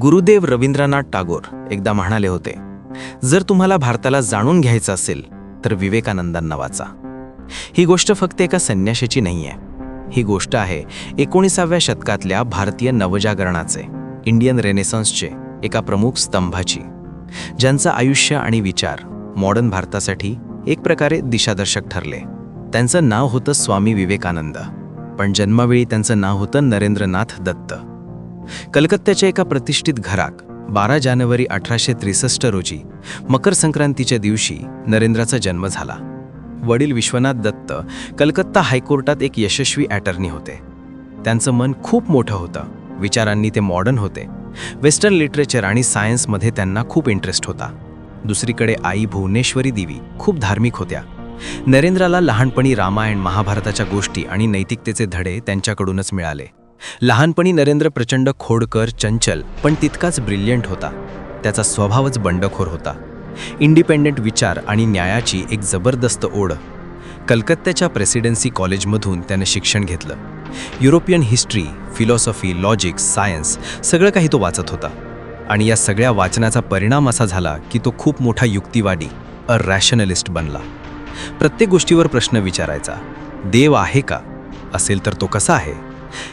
गुरुदेव रवींद्रनाथ टागोर एकदा म्हणाले होते जर तुम्हाला भारताला जाणून घ्यायचं असेल तर विवेकानंदांना वाचा. ही गोष्ट फक्त एका संन्याशाची नाही आहे ही गोष्ट आहे एकोणीसाव्या शतकातल्या भारतीय नवजागरणाचे इंडियन रेनेसन्सचे एका प्रमुख स्तंभाची ज्यांचं आयुष्य आणि विचार मॉडर्न भारतासाठी एक प्रकारे दिशादर्शक ठरले. त्यांचं नाव होतं स्वामी विवेकानंद पण जन्मावेळी त्यांचं नाव होतं नरेंद्रनाथ दत्त. कलकत्त्याच्या एका प्रतिष्ठित घरात बारा जानेवारी अठराशे त्रेसष्ट रोजी मकर संक्रांतीच्या दिवशी नरेंद्राचा जन्म झाला. वडील विश्वनाथ दत्त कलकत्ता हायकोर्टात एक यशस्वी ॲटर्नी होते. त्यांचं मन खूप मोठं होतं. विचारांनी ते मॉडर्न होते. वेस्टर्न लिटरेचर आणि सायन्समध्ये त्यांना खूप इंटरेस्ट होता. दुसरीकडे आई भुवनेश्वरी देवी खूप धार्मिक होत्या. नरेंद्राला लहानपणी रामायण महाभारताच्या गोष्टी आणि नैतिकतेचे धडे त्यांच्याकडूनच मिळाले. लहानपणी नरेंद्र प्रचंड खोडकर चंचल पण तितकाच ब्रिलियंट होता. त्याचा स्वभावच बंडखोर होता. इंडिपेंडेंट विचार आणि न्यायाची एक जबरदस्त ओढ. कलकत्त्याच्या प्रेसिडेन्सी कॉलेजमधून त्यानं शिक्षण घेतलं. European history philosophy logic science सगळं काही तो वाचत होता. आणि या सगळ्या वाचनाचा परिणाम असा झाला की तो खूप मोठा युक्तिवादी अ रॅशनलिस्ट बनला. प्रत्येक गोष्टीवर प्रश्न विचारायचा. देव आहे का? असेल तर तो कसा आहे?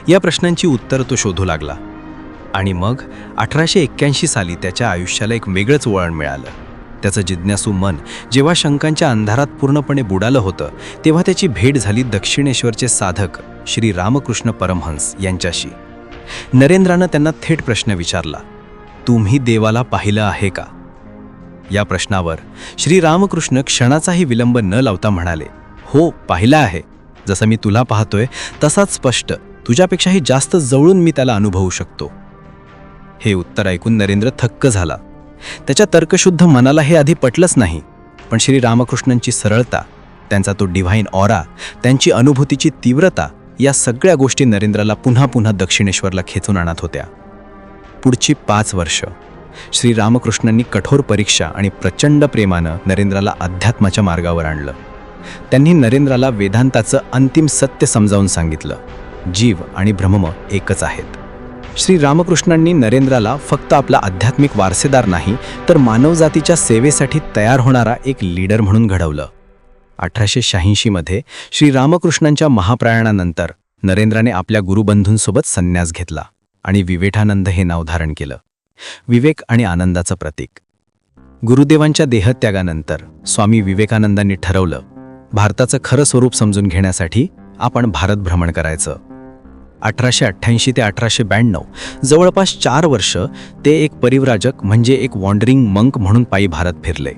या प्रश्नांची उत्तरं तो शोधू लागला. आणि मग अठराशे एक्क्याऐंशी साली त्याच्या आयुष्याला एक वेगळंच वळण मिळालं. त्याचं जिज्ञासू मन जेव्हा शंकांच्या अंधारात पूर्णपणे बुडालं होतं तेव्हा त्याची भेट झाली दक्षिणेश्वरचे साधक श्री रामकृष्ण परमहंस यांच्याशी. नरेंद्रानं त्यांना थेट प्रश्न विचारला तुम्ही देवाला पाहिलं आहे का? या प्रश्नावर श्री रामकृष्ण क्षणाचाही विलंब न लावता म्हणाले हो पाहिलं आहे. जसं मी तुला पाहतोय तसाच स्पष्ट तुझ्यापेक्षाही जास्त जवळून मी त्याला अनुभवू शकतो. हे उत्तर ऐकून नरेंद्र थक्क झाला. त्याच्या तर्कशुद्ध मनाला हे आधी पटलंच नाही पण श्री रामकृष्णांची सरळता त्यांचा तो डिव्हाइन ऑरा त्यांची अनुभूतीची तीव्रता या सगळ्या गोष्टी नरेंद्राला पुन्हा पुन्हा दक्षिणेश्वरला खेचून आणत होत्या. पुढची पाच वर्ष श्री रामकृष्णांनी कठोर परीक्षा आणि प्रचंड प्रेमानं नरेंद्राला अध्यात्माच्या मार्गावर आणलं. त्यांनी नरेंद्राला वेदांताचं अंतिम सत्य समजावून सांगितलं. जीव आणि भ्रमम एकच आहेत. श्री रामकृष्णांनी नरेंद्राला फक्त आपला आध्यात्मिक वारसेदार नाही तर मानवजातीच्या सेवेसाठी तयार होणारा एक लीडर म्हणून घडवलं. अठराशे शहाऐंशीमध्ये श्री रामकृष्णांच्या महाप्रयाणानंतर नरेंद्राने आपल्या गुरुबंधूंसोबत संन्यास घेतला आणि विवेठानंद हे नाव धारण केलं. विवेक आणि आनंदाचं प्रतीक. गुरुदेवांच्या देहत्यागानंतर स्वामी विवेकानंदांनी ठरवलं भारताचं खरं स्वरूप समजून घेण्यासाठी आपण भारत भ्रमण करायचं. अठराशे अठ्ठ्याऐंशी ते अठराशे ब्याण्णव. जवळपास चार वर्ष ते एक परिव्राजक म्हणजे एक वॉन्डरिंग मंक म्हणून पायी भारत फिरले.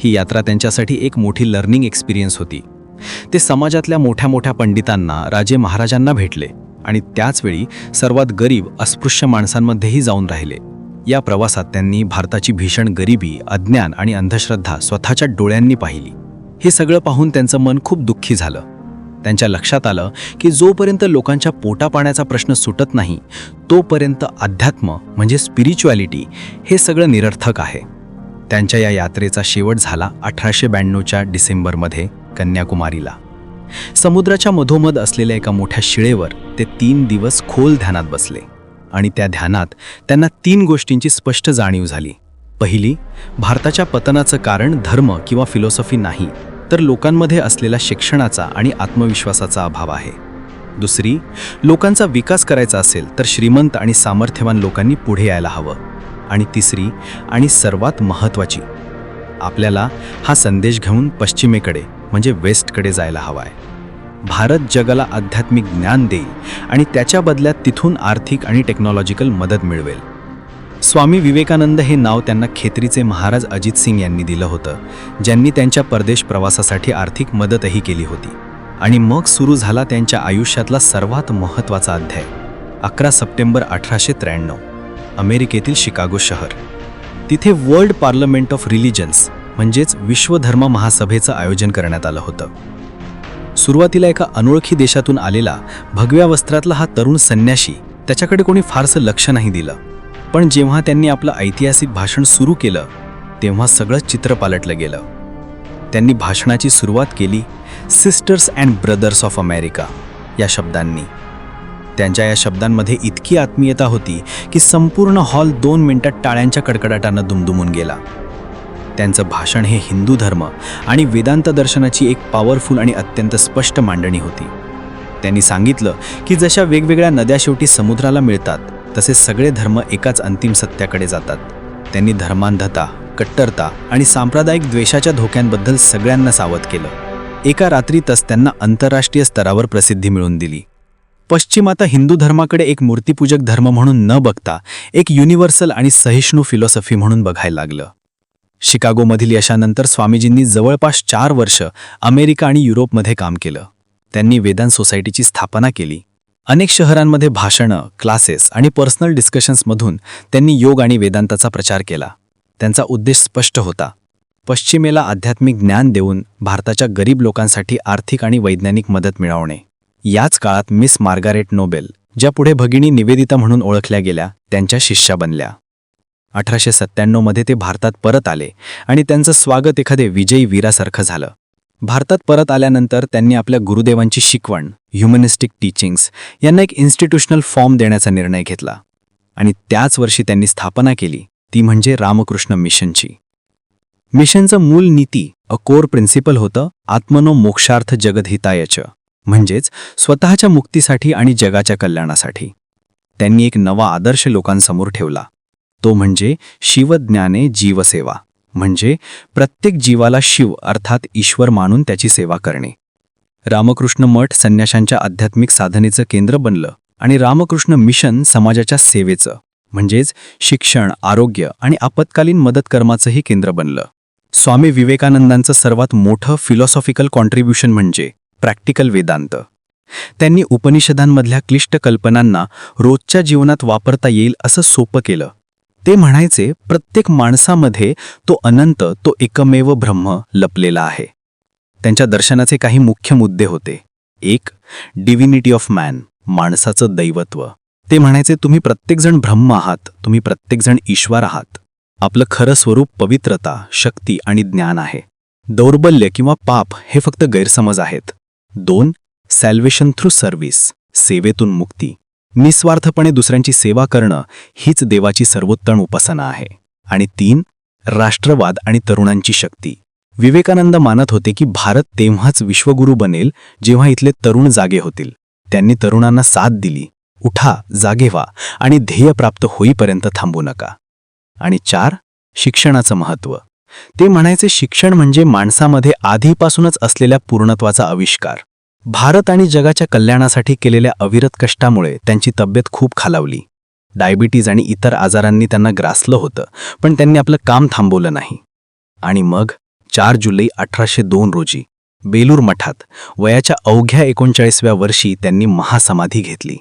ही यात्रा त्यांच्यासाठी एक मोठी लर्निंग एक्सपिरियन्स होती. ते समाजातल्या मोठ्या मोठ्या पंडितांना राजे महाराजांना भेटले आणि त्याचवेळी सर्वात गरीब अस्पृश्य माणसांमध्येही जाऊन राहिले. या प्रवासात त्यांनी भारताची भीषण गरिबी अज्ञान आणि अंधश्रद्धा स्वतःच्या डोळ्यांनी पाहिली. हे सगळं पाहून त्यांचं मन खूप दुःखी झालं. त्यांच्या लक्षात आलं की जोपर्यंत लोकांच्या पोटापाण्याचा प्रश्न सुटत नाही तोपर्यंत अध्यात्म म्हणजे स्पिरिच्युॲलिटी हे सगळं निरर्थक आहे. त्यांच्या या यात्रेचा शेवट झाला अठराशे ब्याण्णवच्या डिसेंबरमध्ये कन्याकुमारीला. समुद्राच्या मधोमध असलेल्या एका मोठ्या शिळेवर ते तीन दिवस खोल ध्यानात बसले आणि त्या ध्यानात त्यांना तीन गोष्टींची स्पष्ट जाणीव झाली. पहिली भारताच्या पतनाचं कारण धर्म किंवा फिलॉसॉफी नाही. तर लोकांमध्ये असलेला शिक्षणाचा आणि आत्मविश्वासाचा अभाव आहे. दुसरी लोकांचा विकास करायचा असेल तर श्रीमंत आणि सामर्थ्यवान लोकांनी पुढे यायला हवं. आणि तिसरी आणि सर्वात महत्त्वाची आपल्याला हा संदेश घेऊन पश्चिमेकडे म्हणजे वेस्टकडे जायला हवा आहे भारत जगाला आध्यात्मिक ज्ञान देईल आणि त्याच्या बदल्यात तिथून आर्थिक आणि टेक्नॉलॉजिकल मदत मिळवेल. स्वामी विवेकानंद हे नाव त्यांना खेत्रीचे महाराज अजित सिंग यांनी दिलं होतं ज्यांनी त्यांच्या परदेश प्रवासासाठी आर्थिक मदतही केली होती. आणि मग सुरू झाला त्यांच्या आयुष्यातला सर्वात महत्त्वाचा अध्याय अकरा सप्टेंबर अठराशे त्र्याण्णव अमेरिकेतील शिकागो शहर. तिथे वर्ल्ड पार्लमेंट ऑफ रिलिजन्स म्हणजेच विश्वधर्म महासभेचं आयोजन करण्यात आलं होतं. सुरुवातीला एका अनोळखी देशातून आलेला भगव्या वस्त्रातला हा तरुण संन्याशी त्याच्याकडे कोणी फारसं लक्ष नाही दिलं. पण जेव्हा त्यांनी आपलं ऐतिहासिक भाषण सुरू केलं तेव्हा सगळं चित्र पालटलं गेलं. त्यांनी भाषणाची सुरुवात केली sisters and brothers of America या शब्दांनी. त्यांच्या या शब्दांमध्ये इतकी आत्मीयता होती की संपूर्ण हॉल दोन मिनिटात टाळ्यांच्या कडकडाटानं दुमदुमून गेला. त्यांचं भाषण हे हिंदू धर्म आणि वेदांत दर्शनाची एक पॉवरफुल आणि अत्यंत स्पष्ट मांडणी होती. त्यांनी सांगितलं की जशा वेगवेगळ्या नद्या शेवटी समुद्राला मिळतात तसे सगळे धर्म एकाच अंतिम सत्याकडे जातात. त्यांनी धर्मांधता कट्टरता आणि सांप्रदायिक द्वेषाच्या धोक्यांबद्दल सगळ्यांना सावध केलं. एका रात्रीतच त्यांना आंतरराष्ट्रीय स्तरावर प्रसिद्धी मिळवून दिली. पश्चिम आता हिंदू धर्माकडे एक मूर्तिपूजक धर्म म्हणून न बघता एक युनिव्हर्सल आणि सहिष्णू फिलॉसॉफी म्हणून बघायला लागलं. शिकागोमधील यशानंतर स्वामीजींनी जवळपास चार वर्ष अमेरिका आणि युरोपमध्ये काम केलं. त्यांनी वेदांत सोसायटीची स्थापना केली. अनेक शहरांमध्ये भाषणं क्लासेस आणि पर्सनल डिस्कशन्समधून त्यांनी योग आणि वेदांताचा प्रचार केला. त्यांचा उद्देश स्पष्ट होता. पश्चिमेला आध्यात्मिक ज्ञान देऊन भारताच्या गरीब लोकांसाठी आर्थिक आणि वैज्ञानिक मदत मिळवणे. याच काळात मिस मार्गारेट नोबेल ज्या पुढे भगिनी निवेदिता म्हणून ओळखल्या गेल्या त्यांच्या शिष्या बनल्या. अठराशे सत्त्याण्णवमध्ये ते भारतात परत आले आणि त्यांचं स्वागत एखादे विजयी वीरासारखं झालं. भारतात परत आल्यानंतर त्यांनी आपल्या गुरुदेवांची शिकवण ह्युमनिस्टिक टीचिंग्स यांना एक इन्स्टिट्यूशनल फॉर्म देण्याचा निर्णय घेतला. आणि त्याच वर्षी त्यांनी स्थापना केली ती म्हणजे रामकृष्ण मिशनची. मिशनचं मूल नीती अ कोर प्रिन्सिपल होतं आत्मनो मोक्षार्थ जगदहितायच. म्हणजेच स्वतःच्या मुक्तीसाठी आणि जगाच्या कल्याणासाठी. त्यांनी एक नवा आदर्श लोकांसमोर ठेवला. तो म्हणजे शिवज्ञाने जीवसेवा. म्हणजे प्रत्येक जीवाला शिव अर्थात ईश्वर मानून त्याची सेवा करणे. रामकृष्ण मठ संन्याशांच्या आध्यात्मिक साधनेचं केंद्र बनलं आणि रामकृष्ण मिशन समाजाच्या सेवेचं म्हणजेच शिक्षण आरोग्य आणि आपत्कालीन मदतकर्माचंही केंद्र बनलं. स्वामी विवेकानंदांचं सर्वात मोठं फिलॉसॉफिकल कॉन्ट्रीब्युशन म्हणजे प्रॅक्टिकल वेदांत. त्यांनी उपनिषदांमधल्या क्लिष्ट कल्पनांना रोजच्या जीवनात वापरता येईल असं सोपं केलं. ते म्हणायचे प्रत्येक माणसामध्ये तो अनंत तो एकमेव ब्रह्म लपलेला आहे. त्यांच्या दर्शनाचे काही मुख्य मुद्दे होते. एक डिव्हिनिटी ऑफ मॅन माणसाचं दैवत्व. ते म्हणायचे तुम्ही प्रत्येकजण ब्रह्म आहात तुम्ही प्रत्येकजण ईश्वर आहात. आपलं खरं स्वरूप पवित्रता शक्ती आणि ज्ञान आहे. दौर्बल्य किंवा पाप हे फक्त गैरसमज आहेत. दोन सॅल्वेशन थ्रू सर्व्हिस सेवेतून मुक्ती. निस्वार्थपणे दुसऱ्यांची सेवा करणं हीच देवाची सर्वोत्तम उपासना आहे. आणि तीन राष्ट्रवाद आणि तरुणांची शक्ती. विवेकानंद मानत होते की भारत तेव्हाच विश्वगुरू बनेल जेव्हा इथले तरुण जागे होतील. त्यांनी तरुणांना साथ दिली. उठा जागे व्हा आणि ध्येय प्राप्त होईपर्यंत थांबू नका. आणि चार शिक्षणाचं महत्त्व. ते म्हणायचे शिक्षण म्हणजे माणसामध्ये आधीपासूनच असलेल्या पूर्णत्वाचा आविष्कार. भारत आणि जगाच्या कल्याणासाठी केलेल्या अविरत कष्टामुळे त्यांची तब्येत खूप खालावली. डायबिटीज आणि इतर आजारांनी त्यांना ग्रासलं होतं पण त्यांनी आपलं काम थांबवलं नाही. आणि मग चार जुलै अठराशे दोन रोजी बेलूर मठात वयाच्या अवघ्या एकोणचाळीसव्या वर्षी त्यांनी महासमाधी घेतली.